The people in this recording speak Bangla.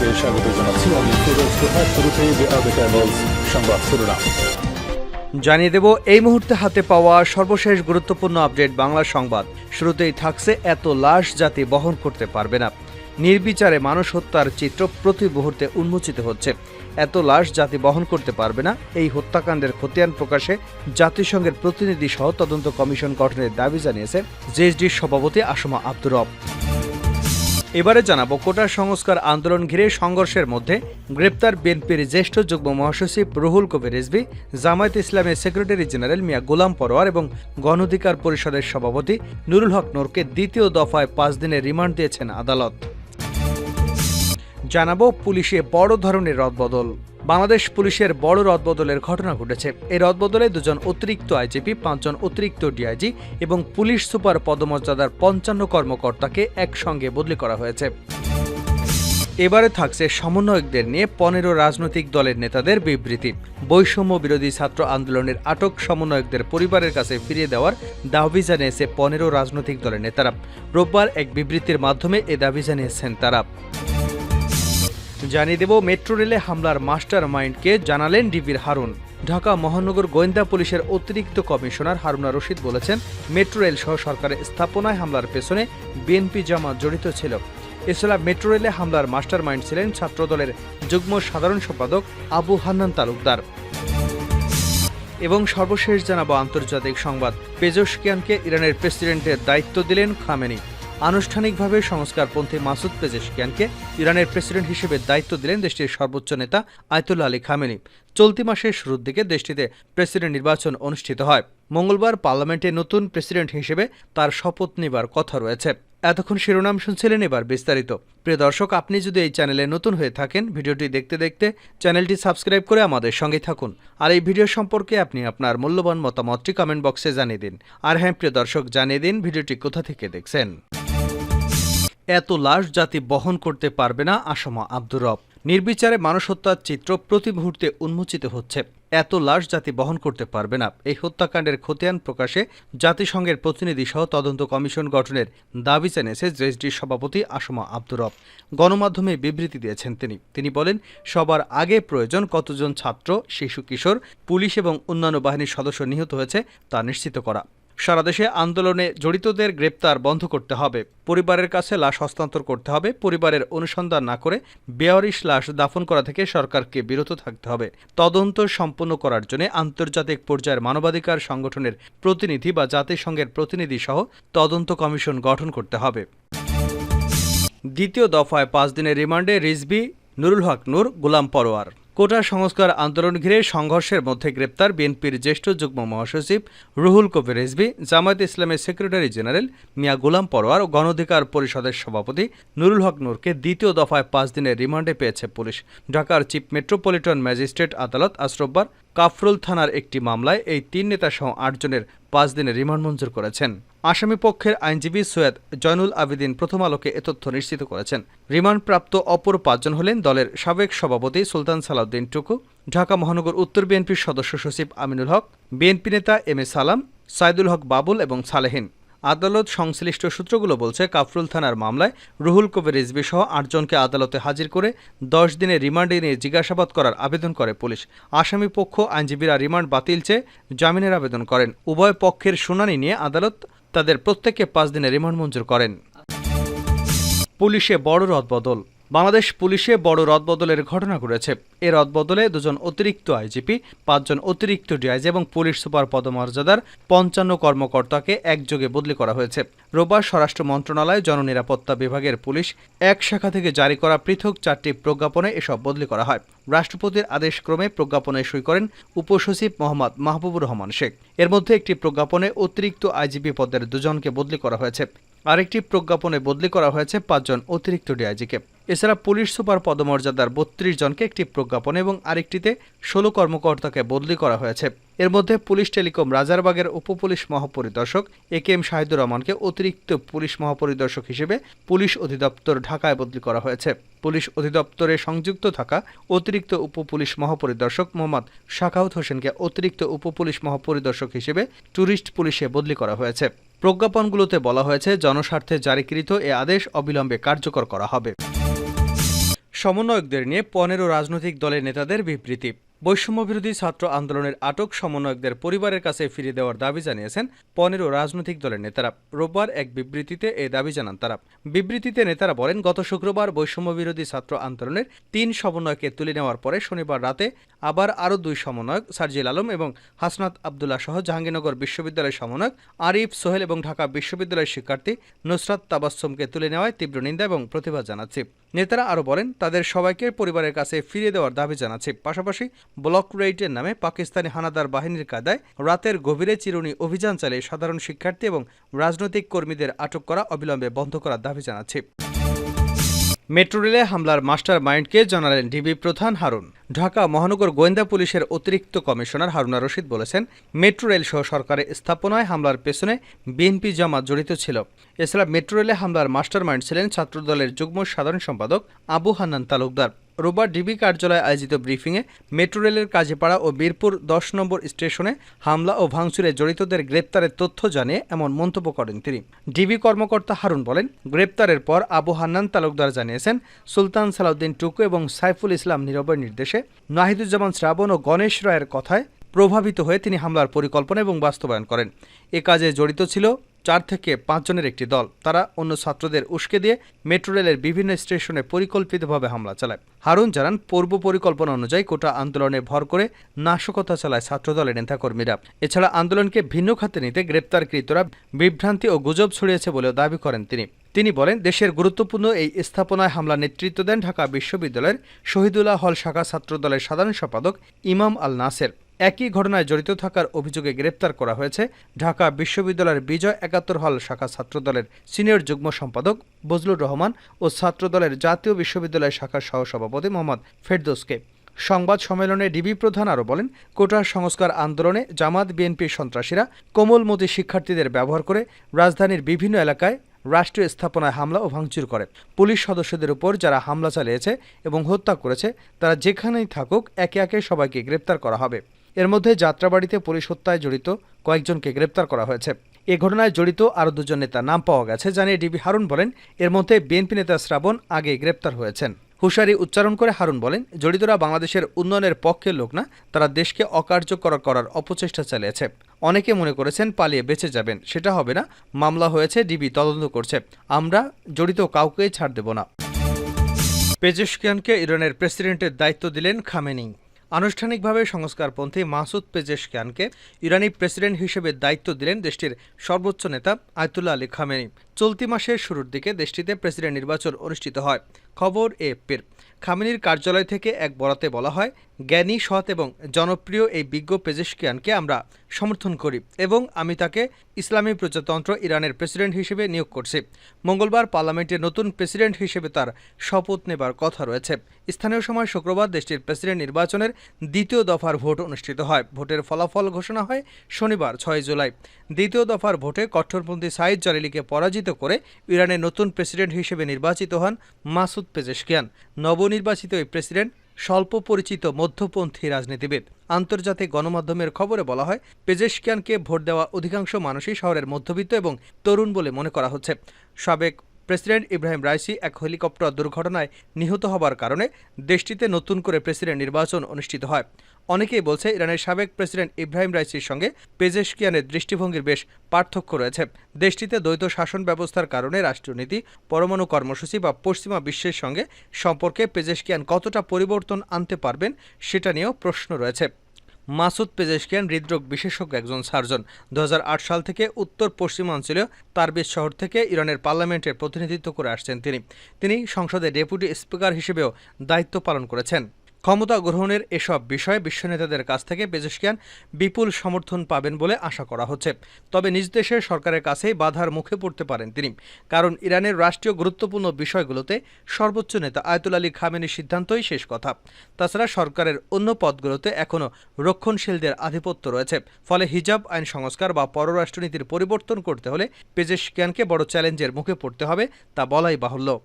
আপনাদেরকে স্বাগত জানাচ্ছি। আমি ফিরোজ বিআরবি টাইমস সংবাদ শিরোনাম জানিয়ে দেব, এই মুহূর্তে হাতে পাওয়া সর্বশেষ গুরুত্বপূর্ণ আপডেট বাংলা সংবাদ। শুরুতেই থাকছে, এত লাশ জাতি বহন করতে পারবে না। নির্বিচারে মানুষ হত্যার চিত্র প্রতি মুহূর্তে উন্মোচিত হচ্ছে। এত লাশ জাতি বহন করতে পারবে না। এই হত্যাকাণ্ডের খতিয়ান প্রকাশে জাতিসংঘের প্রতিনিধি সহ তদন্ত কমিশন গঠনের দাবি জানিয়েছে, জেএসডির সভাপতি আসমা আব্দুর রব। এবারে জানাব কোটা সংস্কার আন্দোলন ঘিরে সংঘর্ষের মধ্যে গ্রেপ্তার বিএনপির জ্যেষ্ঠ যুগ্ম মহাসচিব রুহুল কবির রিজভি, জামায়াত ইসলামের সেক্রেটারি জেনারেল মিয়া গোলাম পরোয়ার এবং গণধিকার পরিষদের সভাপতি নুরুল হক নোরকে দ্বিতীয় দফায় পাঁচ দিনের রিমান্ড দিয়েছেন আদালত। জানাব পুলিশে বড় ধরনের রদবদল। বাংলাদেশ পুলিশের বড় রদবদলের ঘটনা ঘটেছে। এই রদবদলে দুজন অতিরিক্ত আইজিপি, পাঁচজন অতিরিক্ত ডিআইজি এবং পুলিশ সুপার পদমর্যাদার পঞ্চান্ন কর্মকর্তাকে একসঙ্গে বদলি করা হয়েছে। এবারে থাকছে সমন্বয়কদের নিয়ে পনেরো রাজনৈতিক দলের নেতাদের বিবৃতি। বৈষম্য বিরোধী ছাত্র আন্দোলনের আটক সমন্বয়কদের পরিবারের কাছে ফিরিয়ে দেওয়ার দাবি জানিয়েছে পনেরো রাজনৈতিক দলের নেতারা। রোববার এক বিবৃতির মাধ্যমে এ দাবি জানিয়েছেন তারা। জানিয়ে দেব, মেট্রো রেলে হামলার মাস্টার মাইন্ডকে জানালেন ডিবির হারুন। ঢাকা মহানগর গোয়েন্দা পুলিশের অতিরিক্ত কমিশনার হারুনা রশিদ বলেছেন, মেট্রো রেল সহ সরকারের স্থাপনায় হামলার পেছনে বিএনপি জামাত জড়িত ছিল। এছাড়া মেট্রো রেলে হামলার মাস্টার মাইন্ড ছিলেন ছাত্রদলের যুগ্ম সাধারণ সম্পাদক আবু হান্নান তালুকদার। এবং সর্বশেষ জানাব আন্তর্জাতিক সংবাদ পেজোশকিয়ানকে ইরানের প্রেসিডেন্টের দায়িত্ব দিলেন খামেনি। আনুষ্ঠানিকভাবে সংস্কারপন্থী মাসুদ পেজেশকিয়ানকে ইরানের প্রেসিডেন্ট হিসেবে দায়িত্ব দিলেন দেশটির সর্বোচ্চ নেতা আয়তুল্লা আলী খামেনি। চলতি মাসের শুরুর দিকে দেশটিতে প্রেসিডেন্ট নির্বাচন অনুষ্ঠিত হয়। মঙ্গলবার পার্লামেন্টে নতুন প্রেসিডেন্ট হিসেবে তার শপথ নেবার কথা রয়েছে। এতক্ষণ শিরোনাম শুনছিলেন এবার বিস্তারিত। প্রিয় দর্শক, আপনি যদি এই চ্যানেলে নতুন হয়ে থাকেন, ভিডিওটি দেখতে দেখতে চ্যানেলটি সাবস্ক্রাইব করে আমাদের সঙ্গে থাকুন। আর এই ভিডিও সম্পর্কে আপনি আপনার মূল্যবান মতামতটি কমেন্ট বক্সে জানিয়ে দিন। আর হ্যাঁ প্রিয় দর্শক, জানিয়ে দিন ভিডিওটি কোথা থেকে দেখছেন। এত লাশ জাতি বহন করতে পারবে না, আসমা আব্দুর রব। নির্বিচারে মানুষ হত্যার চিত্র প্রতি মুহূর্তে উন্মোচিত হচ্ছে। এত লাশ জাতি বহন করতে পারবে না। এই হত্যাকাণ্ডের খতিয়ান প্রকাশে জাতিসংঘের প্রতিনিধি সহ তদন্ত কমিশন গঠনের দাবি জানিয়েছে জেএসডির সভাপতি আসমা আব্দুর রব। গণমাধ্যমে বিবৃতি দিয়েছেন তিনি। তিনি বলেন, সবার আগে প্রয়োজন কতজন ছাত্র, শিশু, কিশোর, পুলিশ এবং অন্যান্য বাহিনীর সদস্য নিহত হয়েছে তা নিশ্চিত করা। সারা দেশে আন্দোলনে জড়িতদের গ্রেপ্তার বন্ধ করতে হবে। পরিবারের কাছে লাশ হস্তান্তর করতে হবে। পরিবারের অনুসন্ধান না করে বেয়ারিশ লাশ দাফন করা থেকে সরকারকে বিরত থাকতে হবে। তদন্ত সম্পন্ন করার জন্য আন্তর্জাতিক পর্যায়ের মানবাধিকার সংগঠনের প্রতিনিধি বা জাতিসংঘের প্রতিনিধি সহ তদন্ত কমিশন গঠন করতে হবে। দ্বিতীয় দফায় পাঁচ দিনের রিমান্ডে রিজবি নুরুল হক নূর, গোলাম পরোয়ার। কোটা সংস্কার আন্দোলন ঘিরে সংঘর্ষের মধ্যে গ্রেপ্তার বিএনপির জ্যেষ্ঠ যুগ্ম মহাসচিব রুহুল কবির রেজবি জামায়াত ইসলামের সেক্রেটারি জেনারেল মিয়া গোলাম পরোয়ার ও গণঅধিকার পরিষদের সভাপতি নুরুল হক নূরকে দ্বিতীয় দফায় পাঁচ দিনের রিমান্ডে পেয়েছে পুলিশ। ঢাকার চিফ মেট্রোপলিটন ম্যাজিস্ট্রেট আদালত আজ রোববার কাফরুল থানার একটি মামলায় এই তিন নেতাসহ আটজনের পাঁচ দিনের রিমান্ড মঞ্জুর করেছেন। আসামি পক্ষের আইনজীবী সৈয়দ জয়নুল আবেদিন প্রথম আলোকে এ তথ্য নিশ্চিত করেছেন। রিমান্ডপ্রাপ্ত অপর পাঁচজন হলেন দলের সাবেক সভাপতি সুলতান সালাউদ্দিন টুকু, ঢাকা মহানগর উত্তর বিএনপির সদস্য সচিব আমিনুল হক, বিএনপি নেতা এম এ সালাম, সাইদুল হক বাবুল এবং সালেহিন। আদালত সংশ্লিষ্ট সূত্রগুলো বলছে, কাফরুল থানার মামলায় রুহুল কবির রিজবি সহ আটজনকে আদালতে হাজির করে দশ দিনের রিমান্ডে নিয়ে জিজ্ঞাসাবাদ করার আবেদন করে পুলিশ। আসামি পক্ষ আইনজীবীরা রিমান্ড বাতিল চেয়ে জামিনের আবেদন করেন। উভয় পক্ষের শুনানি নিয়ে আদালত তাদের প্রত্যেককে পাঁচ দিনের রিমান্ড মঞ্জুর করেন। পুলিশে বড় রদবদল। বাংলাদেশ পুলিশে বড় রদবদলের ঘটনা ঘটেছে। এ রদবদলে দুজন অতিরিক্ত আইজিপি, পাঁচজন অতিরিক্ত ডিআইজি এবং পুলিশ সুপার পদমর্যাদার পঞ্চান্ন কর্মকর্তাকে একযোগে বদলি করা হয়েছে। রোববার স্বরাষ্ট্র মন্ত্রণালয় জননিরাপত্তা বিভাগের পুলিশ এক শাখা থেকে জারি করা পৃথক চারটি প্রজ্ঞাপনে এসব বদলি করা হয়। রাষ্ট্রপতির আদেশক্রমে প্রজ্ঞাপনে সই করেন উপসচিব মোহাম্মদ মাহবুবুর রহমান শেখ। এর মধ্যে একটি প্রজ্ঞাপনে অতিরিক্ত আইজিপি পদের দুজনকে বদলি করা হয়েছে। আরেকটি প্রজ্ঞাপনে বদলি করা হয়েছে পাঁচজন অতিরিক্ত ডিআইজিকে। এছাড়া পুলিশ সুপার পদমর্যাদার বত্রিশ জনকে একটি প্রজ্ঞাপন এবং আরেকটিতে ষোলো কর্মকর্তাকে বদলি করা হয়েছে। এর মধ্যে পুলিশ টেলিকম রাজারবাগের উপপুলিশ মহাপরিদর্শক এ কে এম শাহিদুর রহমানকে অতিরিক্ত পুলিশ মহাপরিদর্শক হিসেবে পুলিশ অধিদপ্তর ঢাকায় বদলি করা হয়েছে। পুলিশ অধিদপ্তরে সংযুক্ত থাকা অতিরিক্ত উপপুলিশ মহাপরিদর্শক মোহাম্মদ শাখাউত হোসেনকে অতিরিক্ত উপপুলিশ মহাপরিদর্শক হিসেবে ট্যুরিস্ট পুলিশে বদলি করা হয়েছে। প্রজ্ঞাপনগুলোতে বলা হয়েছে, জনস্বার্থে জারিকৃত এ আদেশ অবিলম্বে কার্যকর করা হবে। সমন্বয়কদের নিয়ে পনেরো রাজনৈতিক দলের নেতাদের বিবৃতি। বৈষম্য বিরোধী ছাত্র আন্দোলনের আটক সমন্বয়কদের পরিবারের কাছে ফিরিয়ে দেওয়ার দাবি জানিয়েছেন পনেরো রাজনৈতিক দলের নেতারা। রোববার এক বিবৃতিতে এ দাবি জানান তারা। বিবৃতিতে নেতারা বলেন, গত শুক্রবার বৈষম্য বিরোধী ছাত্র আন্দোলনের তিন সমন্বয়কে তুলে নেওয়ার পরে শনিবার রাতে আবার আরও দুই সমন্বয়ক, সার্জিল আলম এবং হাসনাত আবদুল্লাহ সহ জাহাঙ্গীরনগর বিশ্ববিদ্যালয়ের সমন্বয়ক, আরিফ সোহেল এবং ঢাকা বিশ্ববিদ্যালয়ের শিক্ষার্থী নুসরাত তাবাসসুমকে তুলে নেওয়ায় তীব্র নিন্দা এবং প্রতিবাদ জানাচ্ছি। নেতারা আরও বলেন, তাদের সবাইকে পরিবারের কাছে ফিরিয়ে দেওয়ার দাবি জানাচ্ছে। পাশাপাশি ব্লক রেইটের নামে পাকিস্তানি হানাদার বাহিনীর কাদায় রাতের গভীরে চিরুনি অভিযান চালিয়ে সাধারণ শিক্ষার্থী এবং রাজনৈতিক কর্মীদের আটক করা অবিলম্বে বন্ধ করার দাবি জানাচ্ছে। মেট্রো রেলে হামলার মাস্টার মাইন্ডকে জানালেন ডিবি প্রধান হারুন। ঢাকা মহানগর গোয়েন্দা পুলিশের অতিরিক্ত কমিশনার হারুনা রশিদ বলেছেন, মেট্রো রেল সহ সরকারের স্থাপনায় হামলার পেছনে বিএনপি জামাত জড়িত ছিল। এছাড়া মেট্রো রেলে হামলার মাস্টার মাইন্ড ছিলেন ছাত্রদলের যুগ্ম সাধারণ সম্পাদক আবু হান্নান তালুকদার। রোববার ডিবি কার্যালয়ে আয়োজিত ব্রিফিংয়ে মেট্রো রেলের কাজীপাড়া ও বীরপুর দশ নম্বর স্টেশনে হামলা ও ভাঙচুরে জড়িতদের গ্রেপ্তারের তথ্য জানিয়ে এমন মন্তব্য করেন তিনি। ডিবি কর্মকর্তা হারুন বলেন, গ্রেপ্তারের পর আবু হান্নান তালুকদার জানিয়েছেন, সুলতান সালাউদ্দিন টুকু এবং সাইফুল ইসলাম নীরবের নির্দেশে নাহিদুজ্জামান শ্রাবণ ও গণেশ রায়ের কথায় প্রভাবিত হয়ে তিনি হামলার পরিকল্পনা এবং বাস্তবায়ন করেন। এ কাজে জড়িত ছিল চার থেকে পাঁচজনের একটি দল। তারা অন্য ছাত্রদের উস্কে দিয়ে মেট্রো রেলের বিভিন্ন স্টেশনে পরিকল্পিতভাবে হামলা চালায়। হারুন জানান, পূর্ব পরিকল্পনা অনুযায়ী কোটা আন্দোলনে ভর করে নাশকতা চালায় ছাত্রদলের নেতাকর্মীরা। এছাড়া আন্দোলনকে ভিন্ন খাতে নিতে গ্রেপ্তারকৃতরা বিভ্রান্তি ও গুজব ছড়িয়েছে বলেও দাবি করেন তিনি। তিনি বলেন, দেশের গুরুত্বপূর্ণ এই স্থাপনায় হামলা নেতৃত্ব দেন ঢাকা বিশ্ববিদ্যালয়ের শহীদুল্লাহ হল শাখা ছাত্রদলের সাধারণ সম্পাদক ইমাম আল নাসের একই ঘটনায় জড়িত থাকার অভিযোগে গ্রেপ্তার করা হয়েছে ঢাকা বিশ্ববিদ্যালয়ের বিজয় একাত্তর হল শাখা ছাত্রদলের সিনিয়র যুগ্ম সম্পাদক বজলুর রহমান ও ছাত্রদলের জাতীয় বিশ্ববিদ্যালয় শাখার সহসভাপতি মোহাম্মদ ফেরদোসকে। সংবাদ সম্মেলনে ডিবি প্রধান আরও বলেন কোটার সংস্কার আন্দোলনে জামাত বিএনপির সন্ত্রাসীরা কোমলমতি শিক্ষার্থীদের ব্যবহার করে রাজধানীর বিভিন্ন এলাকায় রাষ্ট্রীয় স্থাপনায় হামলা ও ভাঙচুর করে। পুলিশ সদস্যদের উপর যারা হামলা চালিয়েছে এবং হত্যা করেছে, তারা যেখানেই থাকুক একে একে সবাইকে গ্রেপ্তার করা হবে। এর মধ্যে যাত্রাবাড়িতে পুলিশ হত্যায় জড়িত কয়েকজনকে গ্রেপ্তার করা হয়েছে। এ ঘটনায় জড়িত আরও দুজন নেতার নাম পাওয়া গেছে, জানিয়ে ডিবি হারুন বলেন, এর মধ্যে বিএনপি নেতা শ্রাবণ আগে গ্রেপ্তার হয়েছেন। হুশারি উচ্চারণ করে হারুন বলেন, জড়িতরা বাংলাদেশের উন্নয়নের পক্ষের লোক না, তারা দেশকে অকার্যকর করার অপচেষ্টা চালিয়েছে। অনেকে মনে করেছেন পালিয়ে বেঁচে যাবেন, সেটা হবে না, মামলা হয়েছে, ডিবি তদন্ত করছে। আমরা জড়িত কাউকেই ছাড় দেব না। পেজেশকিয়ানকে ইরানের প্রেসিডেন্টের দায়িত্ব দিলেন খামেনি। আনুষ্ঠানিকভাবে সংস্কারপন্থী মাসুদ পেজেশকিয়ানকে ইরানি প্রেসিডেন্ট হিসেবে দায়িত্ব দিলেন দেশটির সর্বোচ্চ নেতা আয়তুল্লাহ আলী খামেনি। চলতি মাসের শুরুর দিকে দেশটিতে প্রেসিডেন্ট নির্বাচন অনুষ্ঠিত হয়। খবর এএফপির। খামেনির কার্যালয় থেকে এক বরাতে বলা হয়, জ্ঞানী, সৎ এবং জনপ্রিয় এই বিজ্ঞ পেজেশকিয়ানকে আমরা সমর্থন করি এবং আমি তাকে ইসলামী প্রজাতন্ত্র ইরানের প্রেসিডেন্ট হিসেবে নিয়োগ করছি। মঙ্গলবার পার্লামেন্টের নতুন প্রেসিডেন্ট হিসেবে তার শপথ নেবার কথা রয়েছে। স্থানীয় সময় শুক্রবার দেশটির প্রেসিডেন্ট নির্বাচনের দ্বিতীয় দফার ভোট অনুষ্ঠিত হয়। ভোটের ফলাফল ঘোষণা হয় শনিবার, ছয় জুলাই। দ্বিতীয় দফার ভোটে কট্টরপন্থী সাইদ জালিলিকে পরাজিত করে ইরানের নতুন প্রেসিডেন্ট হিসেবে নির্বাচিত হন মাসুদ পেজেশকিয়ান, নবনির্বাচিত এই প্রেসিডেন্ট স্বল্প পরিচিত মধ্যপন্থী রাজনীতিবিদ। আন্তর্জাতিক গণমাধ্যমের খবরে বলা হয়, পেজেশকিয়ানকে ভোট দেওয়া অধিকাংশ মানুষই শহরের মধ্যবিত্ত এবং তরুণ বলে মনে করা হচ্ছে। সাবেক প্রেসিডেন্ট ইব্রাহিম রাইসি এক হেলিকপ্টার দুর্ঘটনায় নিহত হবার কারণে দেশটিতে নতুন করে প্রেসিডেন্ট নির্বাচন অনুষ্ঠিত হয়। অনেকেই বলছে ইরানের সাবেক প্রেসিডেন্ট ইব্রাহিম রাইসির সঙ্গে পেজেশকিয়ানের দৃষ্টিভঙ্গির বেশ পার্থক্য রয়েছে। দেশটিতে দ্বৈত শাসন ব্যবস্থার কারণে রাষ্ট্রনীতি, পরমাণু কর্মসূচি বা পশ্চিমা বিশ্বের সঙ্গে সম্পর্কে পেজেশকিয়ান কতটা পরিবর্তন আনতে পারবেন, সেটা নিয়েও প্রশ্ন রয়েছে। মাসুদ পেজেশকিয়ান হৃদরোগ বিশেষজ্ঞ একজন সার্জন। দু হাজার আট সাল থেকে উত্তর পশ্চিমাঞ্চলীয় তারবিজ শহর থেকে ইরানের পার্লামেন্টের প্রতিনিধিত্ব করে আসছেন তিনি। তিনি সংসদে ডেপুটি স্পিকার হিসেবেও দায়িত্ব পালন করেছেন। ক্ষমতা গ্রহণের এসব বিষয়ে বিশ্বনেতাদের কাছ থেকে পেজেশকিয়ান বিপুল সমর্থন পাবেন বলে আশা করা হচ্ছে। তবে নিজ দেশের সরকারের কাছেই বাধার মুখে পড়তে পারেন তিনি। কারণ ইরানের রাষ্ট্রীয় গুরুত্বপূর্ণ বিষয়গুলোতে সর্বোচ্চ নেতা আয়তুল আলী খামেনির সিদ্ধান্তই শেষ কথা। তাছাড়া সরকারের অন্য পদগুলোতে এখনও রক্ষণশীলদের আধিপত্য রয়েছে। ফলে হিজাব, আইন সংস্কার বা পররাষ্ট্রনীতির পরিবর্তন করতে হলে পেজেশকিয়ানকে বড় চ্যালেঞ্জের মুখে পড়তে হবে, তা বলাই বাহুল্য।